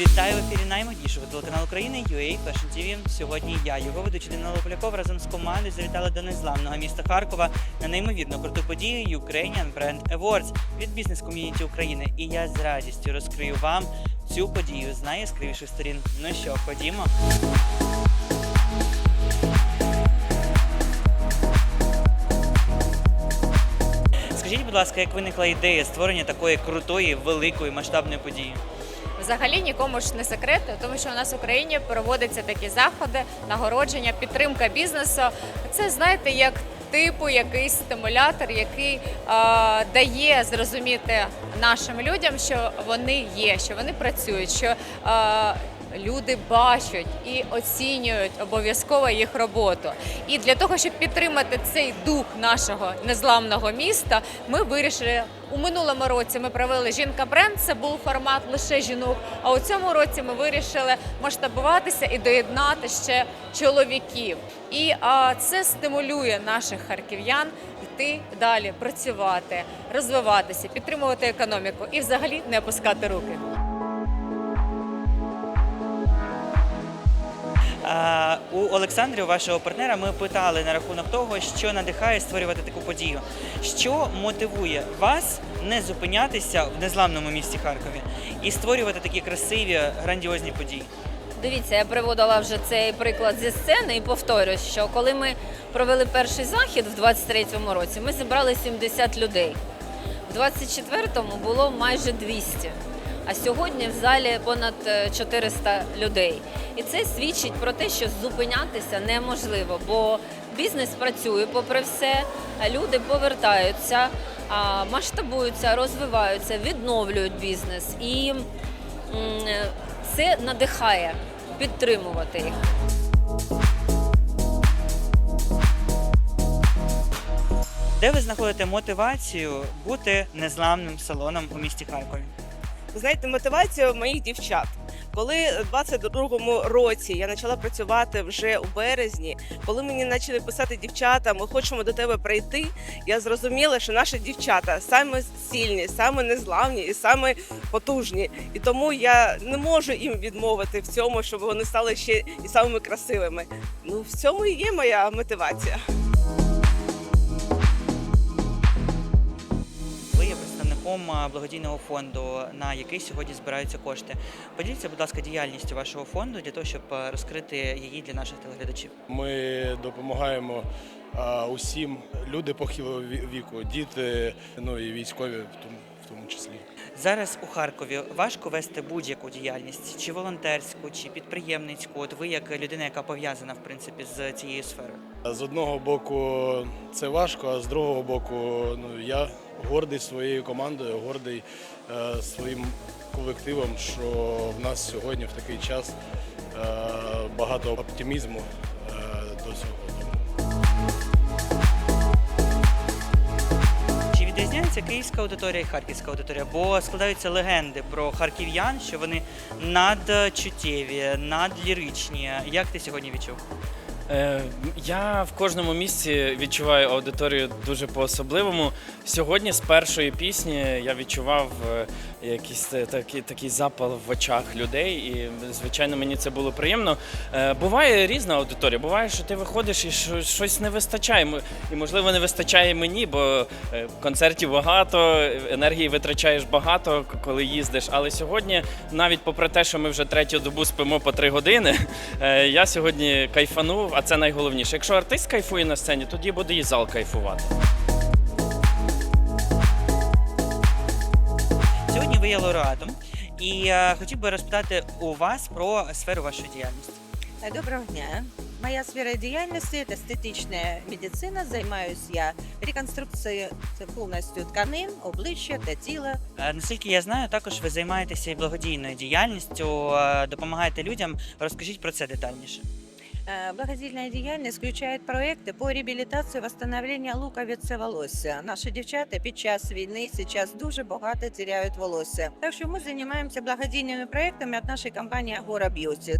Вітаю в ефірі наймоднішого телеканалу України UA Fashion TV. Сьогодні я, його ведучий Данило Поляков, разом з командою завітали до незламного міста Харкова на неймовірно круту подію Ukrainian Brand Awards від бізнес-ком'юніті України. І я з радістю розкрию вам цю подію з найяскравіших сторін. Ну що, ходімо. Скажіть, будь ласка, як виникла ідея створення такої крутої, великої масштабної події? Взагалі нікому ж не секрет, тому що у нас в Україні проводяться такі заходи, нагородження, підтримка бізнесу. Це знаєте, як типу якийсь стимулятор, який е, дає зрозуміти нашим людям, що вони є, що вони працюють, що е, люди бачать і оцінюють обов'язково їх роботу. І для того, щоб підтримати цей дух нашого незламного міста, ми вирішили у минулому році. Ми провели жінка бренд. Це був формат лише жінок. А у цьому році ми вирішили масштабуватися і доєднати ще чоловіків. І а, це стимулює наших харків'ян йти далі, працювати, розвиватися, підтримувати економіку і взагалі не опускати руки. У Олександрів, вашого партнера, ми питали на рахунок того, що надихає створювати таку подію. Що мотивує вас не зупинятися в незламному місті Харкові і створювати такі красиві, грандіозні події? Дивіться, я приводила вже цей приклад зі сцени і повторюсь, що коли ми провели перший захід в 23-му році, ми зібрали 70 людей. В 24-му було майже 200. А сьогодні в залі понад е, 400 людей. І це свідчить про те, що зупинятися неможливо, бо бізнес працює попри все, люди повертаються, масштабуються, розвиваються, відновлюють бізнес. І е, це надихає підтримувати їх. Де ви знаходите мотивацію бути незламним салоном у місті Харкові? Знаєте, мотивація моїх дівчат. Коли в 22-му році я почала працювати вже у березні, коли мені почали писати дівчата, ми хочемо до тебе прийти. Я зрозуміла, що наші дівчата саме сильні, саме незламні і саме потужні. І тому я не можу їм відмовити в цьому, щоб вони стали ще і самими красивими. Ну в цьому і є моя мотивація. Є благодійного фонду, на який сьогодні збираються кошти. Поділіться, будь ласка, діяльністю вашого фонду для того, щоб розкрити її для наших телеглядачів. Ми допомагаємо а, усім люди похилого віку, діти, ну і військові в тому, в тому числі. Зараз у Харкові важко вести будь-яку діяльність, чи волонтерську, чи підприємницьку. От ви як людина, яка пов'язана в принципі з цією сферою. З одного боку це важко, а з другого боку, ну я гордий своєю командою, гордий е, своїм колективом, що в нас сьогодні в такий час е, багато оптимізму е, до цього. Чи київська аудиторія і харківська аудиторія? Бо складаються легенди про харків'ян, що вони надчуттєві, надліричні. Як ти сьогодні відчув? Е, Я в кожному місці відчуваю аудиторію дуже по-особливому. Сьогодні з першої пісні я відчував е, якийсь е, такий, такий запал в очах людей, і звичайно мені це було приємно. Е, Буває різна аудиторія. Буває, що ти виходиш і щось не вистачає. І можливо не вистачає мені, бо е, концертів багато, енергії витрачаєш багато, коли їздиш. Але сьогодні, навіть попри те, що ми вже третю добу спимо по три години, я сьогодні кайфанув, а це найголовніше. Якщо артист кайфує на сцені, тоді буде і зал кайфувати. Ви є лауреатом, і е, хотів би розпитати у вас про сферу вашої діяльності. Е, Доброго дня. Моя сфера діяльності – це естетична медицина. Займаюся я реконструкцією повністю тканин, обличчя та тіла. Е, Наскільки я знаю, також ви займаєтеся і благодійною діяльністю, е, допомагаєте людям. Розкажіть про це детальніше. Е, Благодійна діяльність включає проекти по реабілітації восстановлення луковиці волосся. Наші дівчата під час війни сейчас дуже багато теряють волосся. Так що ми займаємося благодійними проектами від нашої компанії Агора Б'юті.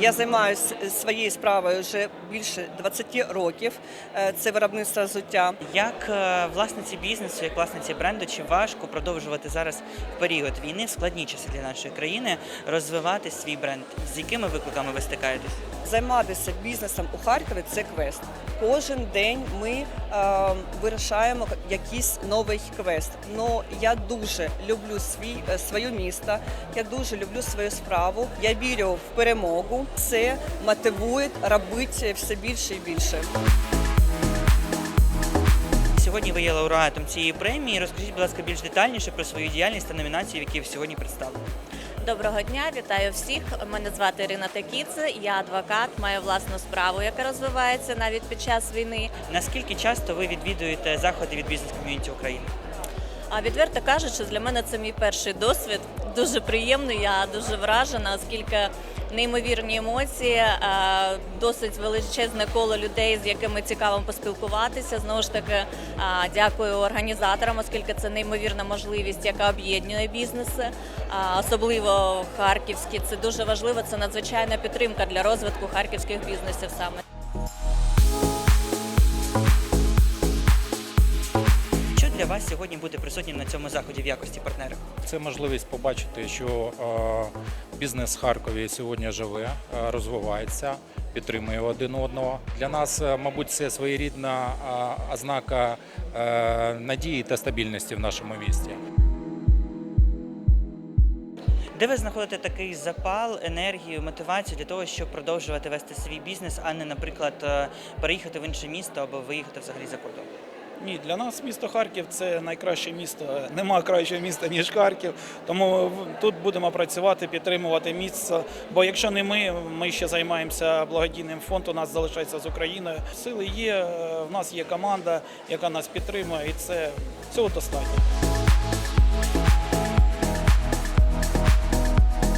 Я займаюся своєю справою вже більше 20 років. Е, Це виробництво взуття. Як е, власниці бізнесу, як власниці бренду, чи важко продовжувати зараз в період війни в складні часи для нашої країни розвивати свій бренд? З якими викликами ви стикаєтесь? Займатися бізнесом у Харкові це квест. Кожен день ми вирішаємо якийсь новий квест. Но я дуже люблю свій е, своє місто. Я дуже люблю свою справу. Я вірю в перемогу. Це мотивує робити все більше і більше. Сьогодні ви є лауреатом цієї премії. Розкажіть, будь ласка, більш детальніше про свою діяльність та номінації, які сьогодні представили. Доброго дня, вітаю всіх. Мене звати Ірина Текіце. я адвокат, маю власну справу, яка розвивається навіть під час війни. Наскільки часто ви відвідуєте заходи від бізнес-ком'юніті України? А відверто кажучи, для мене це мій перший досвід. Дуже приємний, я дуже вражена, оскільки неймовірні емоції, е, досить величезне коло людей, з якими цікаво поспілкуватися. Знову ж таки, е, дякую організаторам, оскільки це неймовірна можливість, яка об'єднує бізнеси, особливо харківські. Це дуже важливо. Це надзвичайна підтримка для розвитку харківських бізнесів саме. Що для вас сьогодні бути присутнім на цьому заході в якості партнера? Це можливість побачити, що е, бізнес Харкові сьогодні живе, е, розвивається, підтримує один одного. Для нас, е, мабуть, це своєрідна ознака е, надії та стабільності в нашому місті. Де ви знаходите такий запал, енергію, мотивацію для того, щоб продовжувати вести свій бізнес, а не, наприклад, переїхати в інше місто або виїхати взагалі за кордон? Ні, для нас місто Харків це найкраще місто. Нема кращого міста ніж Харків. Тому тут будемо працювати, підтримувати місце. Бо якщо не ми, ми ще займаємося благодійним фондом. У нас залишається з Україною. Сили є. е, В нас є команда, яка нас підтримує, і це цього достатньо.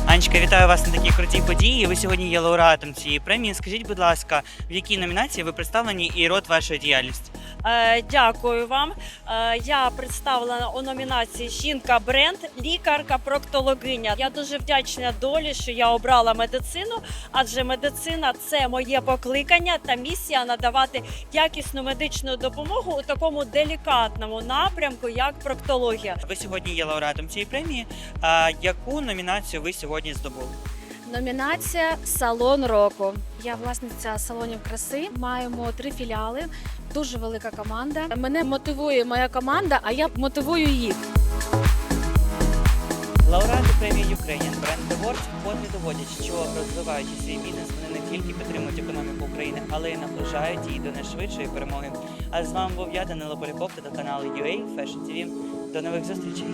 Анечка, вітаю вас на такій крутій події. Ви сьогодні є лауреатом цієї премії. Скажіть, будь ласка, в якій номінації ви представлені і род вашої діяльності? Е, Дякую вам. Е, Я представлена у номінації Жінка бренд, лікарка, проктологиня. Я дуже вдячна долі, що я обрала медицину, адже медицина це моє покликання та місія надавати якісну медичну допомогу у такому делікатному напрямку, як проктологія. Ви сьогодні є лауреатом цієї премії. Яку номінацію ви сьогодні здобули? Номінація Салон року. Я власниця салонів краси. Маємо три філіали. Дуже велика команда. Мене мотивує моя команда, а я мотивую їх. Лауреати премії Ukrainian Brand Awards вкотре доводять, що розвиваючи свій бізнес, вони не тільки підтримують економіку України, але й наближають її до найшвидшої перемоги. А з вами був я, Данило Поляков, та канал UA Fashion TV. До нових зустрічей!